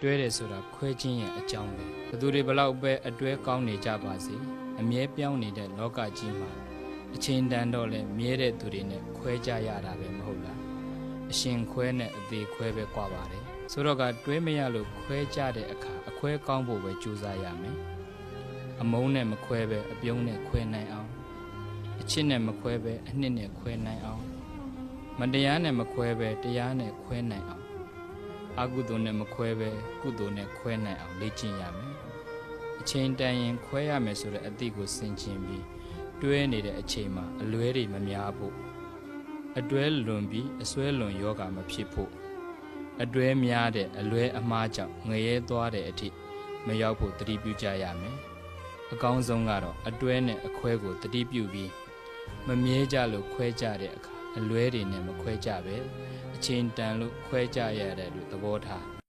တွဲတယ်ဆိုတာခွဲခြင်းရဲ့အကြောင်းပဲဘသူတွေဘလောက်ပဲအတွဲကောင်းနေကြပါစေအမြဲပြောင်းနေတဲ့လောကကြီးမှာအချိန်တန်တော့လဲမြဲတဲ့သူတွေနဲ့ခွဲကြရတာပဲမဟုတ်လားအရှင်ခွဲနဲ့အသေးခွဲပဲကွာပါတယ်ဆိုတော့ကတွဲမရလို့ခွဲကြတဲ့အခါအခွဲကောင်းဖို့ပဲကြိုးစားရမယ်အမုန်းနဲ့မခွဲပဲအပြုံးနဲ့ခွဲနိုင်အောင်အချစ်နဲ့မခွဲပဲအနှစ်နဲ့ခွဲနိုင်အောင်မတရားနဲ့မခွဲပဲတရားနဲ့ခွဲနိုင်အောင် အကုသိုလ်နဲ့မခွဲပဲကုသိုလ်နဲ့ခွဲနိုင်အောင်လေ့ကျင့်ရမယ်။အချိန်တန်ရင်ခွဲရမယ်ဆိုတဲ့အသည့်ကိုဆင်ခြင်ပြီးတွဲနေတဲ့အချိန်မှာအလွဲတွေမများဖို့အတွဲလွန်ပြီးအစွဲလွန်ယောဂမဖြစ်ဖို့အတွဲများတဲ့အလွဲအမှားကြောင့်ငရဲသွားတဲ့အထိမရောက်ဖို့တတိပြုကြရမယ်။အကောင်းဆုံးကတော့အတွဲနဲ့အခွဲကိုတတိပြုပြီးမမြဲကြလို့ခွဲကြတဲ့အခါ အလွဲတွေနဲ့မခွဲကြပဲအချိန်တန်လို့ခွဲကြရတယ်လို့သဘောထား